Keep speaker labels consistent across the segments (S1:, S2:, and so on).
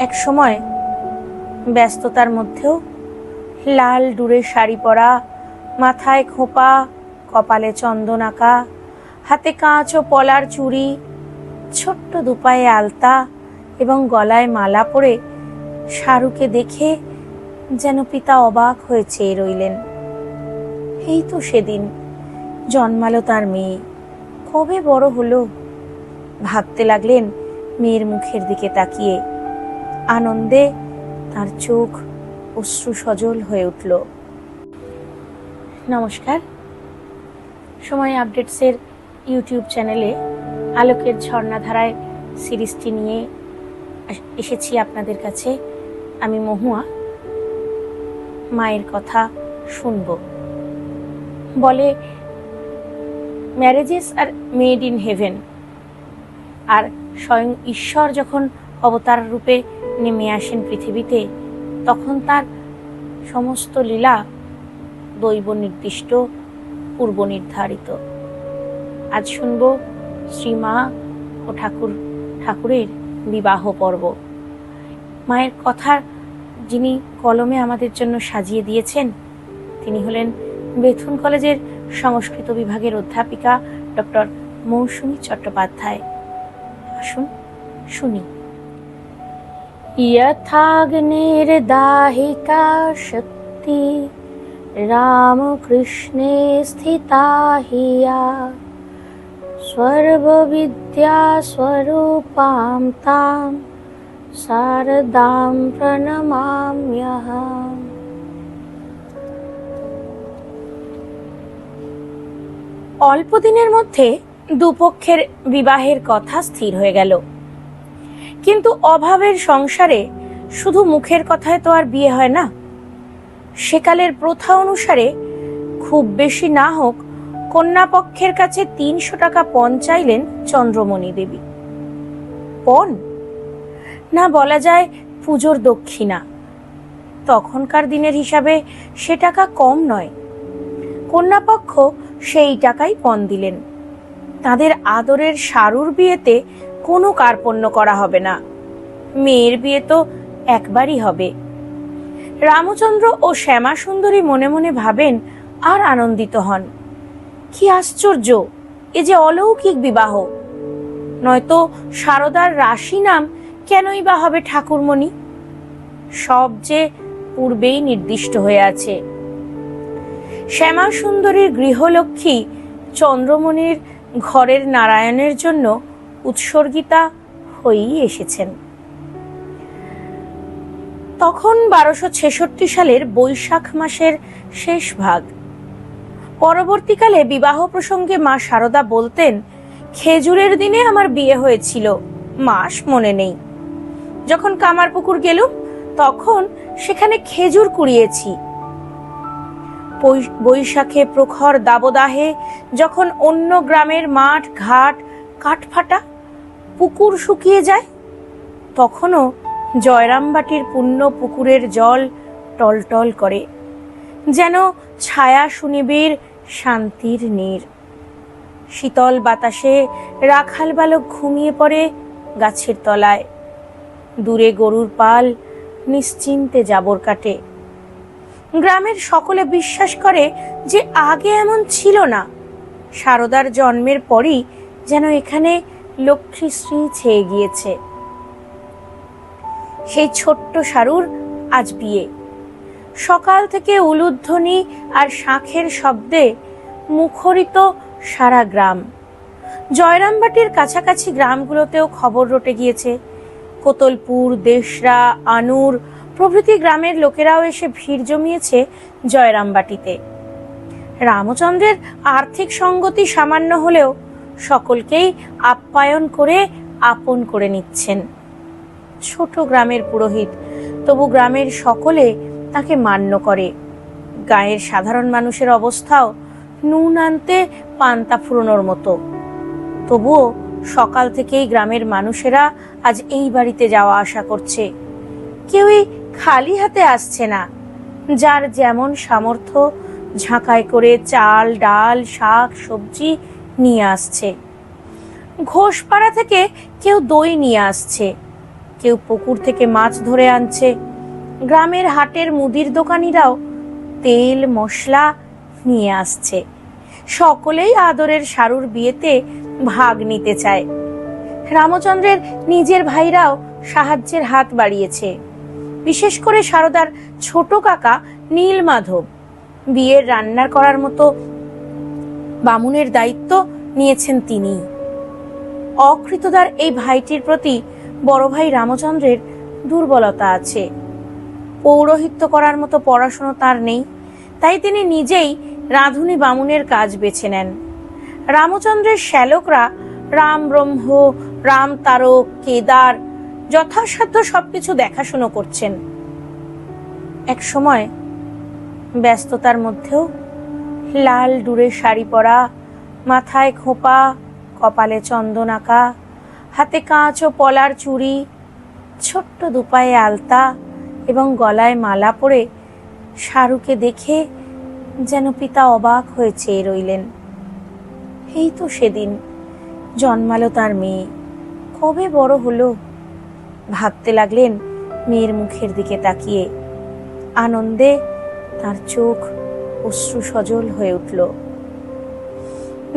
S1: এক সময় ব্যস্ততার মধ্যেও লাল ডুরে শাড়ি পরা, মাথায় খোঁপা, কপালে চন্দন আঁকা, হাতে কাঁচ ও পলার চুড়ি, ছোট্ট দুপায়ে আলতা এবং গলায় মালা পরে শাহরুখে দেখে যেন পিতা অবাক হয়ে চেয়ে রইলেন। এই তো সেদিন জন্মালো তার মেয়ে। কবে বড় হলো? ভাবতে লাগলেন মেয়ের মুখের দিকে তাকিয়ে। আনন্দে তার চোখ অশ্রু সজল হয়ে উঠল। নমস্কার। সময় আপডেটসের ইউটিউব চ্যানেলে আলোকের ঝর্ণাধারায় সিরিজটি নিয়ে এসেছি আপনাদের কাছে। আমি মহুয়া। মায়ের কথা শুনব। বলে marriages are made in heaven আর স্বয়ং ঈশ্বর যখন অবতার রূপে নেমে আসেন পৃথিবীতে, তখন তার সমস্ত লীলা দৈব নির্দিষ্ট, পূর্ব নির্ধারিত। আজ শুনব শ্রীমা ও ঠাকুর, ঠাকুরের বিবাহ পর্ব। মায়ের কথা যিনি কলমে আমাদের জন্য সাজিয়ে দিয়েছেন, তিনি হলেন বেথুন কলেজের সংস্কৃত বিভাগের অধ্যাপিকা ডক্টর মৌসুমী চট্টোপাধ্যায়। আসুন শুনি। यथाग्निर्दाहिका शक्ति रामकृष्णे स्थिता हि या सर्वविद्या स्वरूपां तां शारदां प्रणमाम्यहम् অল্প দিনের মধ্যে দুপক্ষের বিবাহের কথা স্থির হয়ে গেল কিন্তু অভাবের সংসারে শুধু মুখের কথায় তো আর বিয়ে হয় না। সেকালের প্রথা অনুসারে খুব বেশি না হোক, কন্যাপক্ষের কাছে তিনশো টাকা পণ চাইলেন চন্দ্রমণি দেবী। পণ? না বলা যায় পুজোর দক্ষিণা। তখনকার দিনের হিসাবে সে টাকা কম নয়। কন্যাপক্ষ সেই টাকাই পণ দিলেন। তাদের আদরের সারুর বিয়েতে কোনো কার্পণ্য করা হবে না। মেয়ের বিয়ে তো একবারই হবে। রামচন্দ্র ও শ্যামা সুন্দরী মনে মনে ভাবেন, আর আনন্দিত হন। কি আশ্চর্য, এ যে অলৌকিক বিবাহ। নয়তো সারদার রাশি নাম কেনই বা হবে ঠাকুরমণি? সব যে পূর্বেই নির্দিষ্ট হয়ে আছে। শ্যামা সুন্দরীর গৃহলক্ষ্মী চন্দ্রমণির ঘরের নারায়ণের জন্য উৎসর্গিতা হয়েই এসেছেন। তখন বারোশো ছেষট্টি সালের বৈশাখ মাসের শেষ ভাগ। পরবর্তীকালে বিবাহ প্রসঙ্গে মা সারদা বলতেন, খেজুরের দিনে আমার বিয়ে হয়েছিল, মাস মনে নেই। যখন কামারপুকুর গেলুম, তখন সেখানে খেজুর কুড়িয়েছি। বৈশাখে প্রখর দাবদাহে যখন অন্য গ্রামের মাঠ, ঘাট, কাঠফাটা পুকুর শুকিয়ে যায়। তখনও জয়রামবাটির পুণ্য পুকুরের জল টলটল করে, যেন ছায়া সুনিবির শান্তির নীর। শীতল বাতাসে রাখাল বালক ঘুমিয়ে পড়ে গাছের তলায়। দূরে গরুর পাল নিশ্চিন্তে জাবর কাটে। গ্রামের সকলে বিশ্বাস করে যে আগে এমন ছিল না। সারদার জন্মের পরই যেন এখানে লক্ষ্মীশ্রী ছেয়ে গিয়েছে। সেই ছোট্ট সারুর আজ বিয়ে। সকাল থেকে উলুধ্বনি আর শাঁখের শব্দে মুখরিত সারা গ্রাম। জয়রামবাটির কাছাকাছি গ্রামগুলোতেও খবর রটে গিয়েছে। কোতলপুর, দেশরা, আনুর প্রভৃতি গ্রামের লোকেরাও এসে ভিড় জমিয়েছে জয়রামবাটিতে। রামচন্দ্রের আর্থিক সঙ্গতি সামান্য হলেও সকলকেই আপ্যায়ন করে আপন করে নিচ্ছেন। ছোট গ্রামের পুরোহিত, তবু গ্রামের সকলে তাকে মান্য করে। গায়ের সাধারণ মানুষের অবস্থাও নুন আনতে পান্তা ফুরোনোর মতো। তবুও সকাল থেকেই গ্রামের মানুষেরা আজ এই বাড়িতে যাওয়া আসা করছে। কেউই খালি হাতে আসছে না। যার যেমন সামর্থ্য ঝাঁকায় করে চাল, ডাল, শাক, সবজি নিয়ে আসছে। ঘোষপাড়া থেকে কেউ দই নিয়ে আসছে। কেউ পুকুর থেকে মাছ ধরে আনছে। গ্রামের হাটের মুদির দোকানিরাও তেল, মশলা নিয়ে আসছে। সকলেই আদরের সারুর বিয়েতে ভাগ নিতে চায়। রামচন্দ্রের নিজের ভাইরাও সাহায্যের হাত বাড়িয়েছে। বিশেষ করে সারদার ছোট কাকা নীল মাধব বিয়ের রান্নার করার মতো বামুনের দায়িত্ব নিয়েছেন তিনি। অকৃতদার এই ভাইটির প্রতি বড় ভাই রামচন্দ্রের দুর্বলতা আছে। পৌরোহিত্য করার মতো পড়াশোনা তার নেই, তাই তিনি নিজেই রাঁধুনি বামুনের কাজ বেছে নেন। রামচন্দ্রের শ্যালকরা রাম ব্রহ্ম, রাম তারক, কেদার যথাসাধ্য সবকিছু দেখাশুনো করছেন। এক সময় ব্যস্ততার মধ্যেও লাল ডুরে শাড়ি পরা, মাথায় খোপা, কপালে চন্দন আঁকা হাতে কাঁচ ও পলার চুড়ি, ছোট্ট দুপায়ে আলতা এবং গলায় মালা পরে শাহরুখে দেখে যেন পিতা অবাক হয়ে চেয়ে রইলেন। এই তো সেদিন, জন্মালো তার মেয়ে। কবে বড় হলো? ভাবতে লাগলেন মেয়ের মুখের দিকে তাকিয়ে। আনন্দে তার চোখ অশ্রু সজল হয়ে উঠল।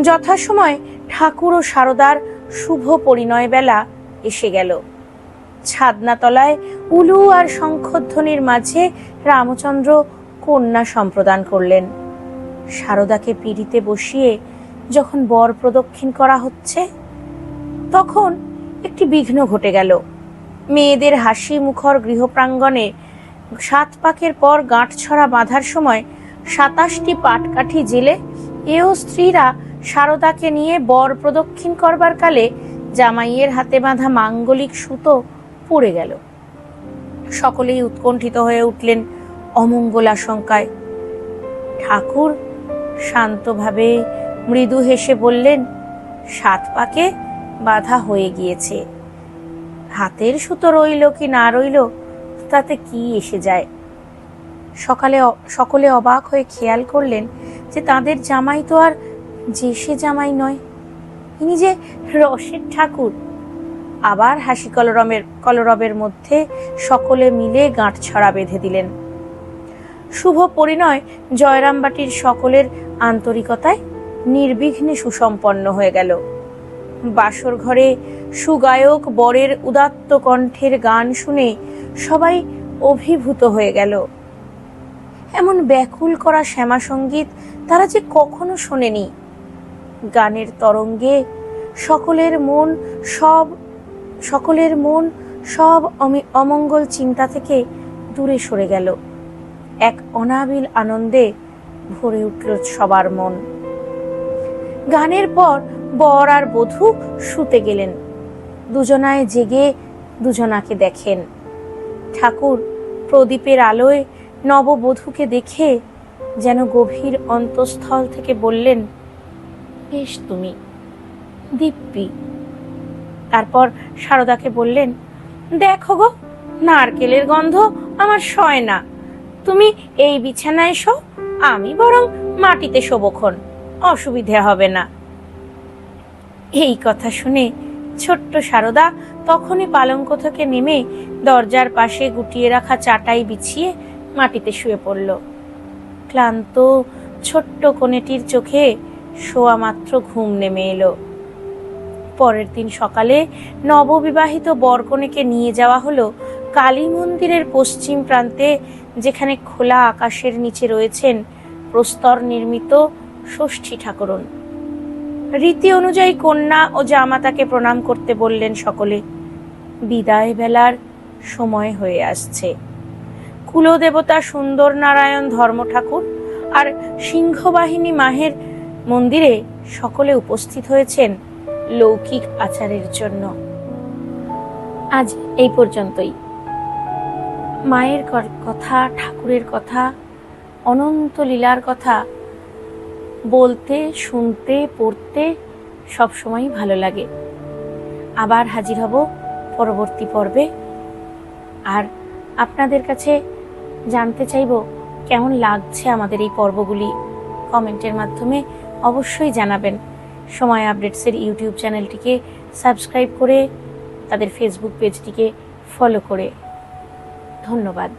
S1: যথাসময় ঠাকুর ও সারদার শুভ পরিণয় বেলা এসে গেল। ছাদনাতলায় উলু আর শঙ্খধ্বনির মাঝে রামচন্দ্র কন্যা সম্প্রদান করলেন। সারদাকে পিড়িতে বসিয়ে যখন বর প্রদক্ষিণ করা হচ্ছে, তখন একটি বিঘ্ন ঘটে গেল। মেয়েদের হাসি মুখর গৃহপ্রাঙ্গণে সাত পাকের পর গাঁটছড়া বাঁধার সময় সাতাশটি পাটকাঠি জেলে, এও স্ত্রীরা সারদাকে নিয়ে বর প্রদক্ষিণ করবার কালে জামাইয়ের হাতে বাঁধা মাঙ্গলিক সুতো পড়ে গেল। সকলেই উৎকণ্ঠিত হয়ে উঠলেন অমঙ্গল আশঙ্কায় ঠাকুর শান্তভাবে মৃদু হেসে বললেন, সাত পাকে বাধা হয়ে গিয়েছে। হাতের সুতো রইল কি না রইল, তাতে কি এসে যায়? সকালে সকলে অবাক হয়ে খেয়াল করলেন যে তাদের জামাই তো আর যে সে জামাই নয়, ইনি যে রসের ঠাকুর। আবার হাসি কলরমের কলরবের মধ্যে সকলে মিলে গাঁট ছড়া বেঁধে দিলেন। শুভ পরিণয় জয়রামবাটির সকলের আন্তরিকতায় নির্বিঘ্নে সুসম্পন্ন হয়ে গেল। বাসর ঘরে সুগায়ক বরের উদাত্ত কণ্ঠের গান শুনে সবাই অভিভূত হয়ে গেল। এমন ব্যাকুল করা শ্যামা সংগীত তারা যে কখনো শোনেনি। গানের তরঙ্গে সকলের মন সব, সকলের মন সব অমি- অমঙ্গল চিন্তা থেকে দূরে সরে গেল। এক অনাবিল আনন্দে ভরে উঠল সবার মন। গানের পর বর আর বধূ শুতে গেলেন। দুজনায় জেগে দুজনাকে দেখেন। ঠাকুর প্রদীপের আলোয় নববধূকে দেখে যেন গভীর অন্তঃস্থল থেকে বললেন, বেশ তুমি, দিব্যি। তারপর সারদাকে বললেন, দেখো গো, নারকেলের গন্ধ আমার সয় না। তুমি এই বিছানায় শো আমি বরং মাটিতে শোবক্ষণ, অসুবিধে হবে না। এই কথা শুনে ছোট্ট সারদা তখনই পালঙ্ক থেকে নেমে দরজার পাশে গুটিয়ে রাখা চাটাই বিছিয়ে মাটিতে শুয়ে পড়ল। ক্লান্ত ছোট্ট কোণেটির চোখে শোয়া মাত্র ঘুম নেমে এলো। পরের দিন সকালে নববিবাহিত বরকনেকে নিয়ে যাওয়া হলো কালী মন্দিরের পশ্চিম প্রান্তে, যেখানে খোলা আকাশের নিচে রয়েছেন প্রস্তর নির্মিত ষষ্ঠী ঠাকুরন। রীতি অনুযায়ী কন্যা ও জামাতাকে প্রণাম করতে বললেন সকলে। বিদায় বেলার সময় হয়ে আসছে। কুলদেবতা সুন্দর নারায়ণ ধর্ম ঠাকুর আর সিংহবাহিনী মাহের মন্দিরে সকলে উপস্থিত হয়েছেন লৌকিক আচারের জন্য। আজ এই পর্যন্তই। মায়ের কথা, ঠাকুরের কথা, অনন্ত লীলার কথা বলতে, শুনতে, পড়তে সবসময়ই ভালো লাগে। আবার হাজির হব পরবর্তী পর্বে। আর আপনাদের কাছে জানতে চাইব কেমন লাগছে আমাদের এই পর্বগুলি। কমেন্টের মাধ্যমে অবশ্যই জানাবেন। সময় আপডেটসের ইউটিউব চ্যানেলটিকে সাবস্ক্রাইব করে, তাদের ফেসবুক পেজটিকে ফলো করে। ধন্যবাদ।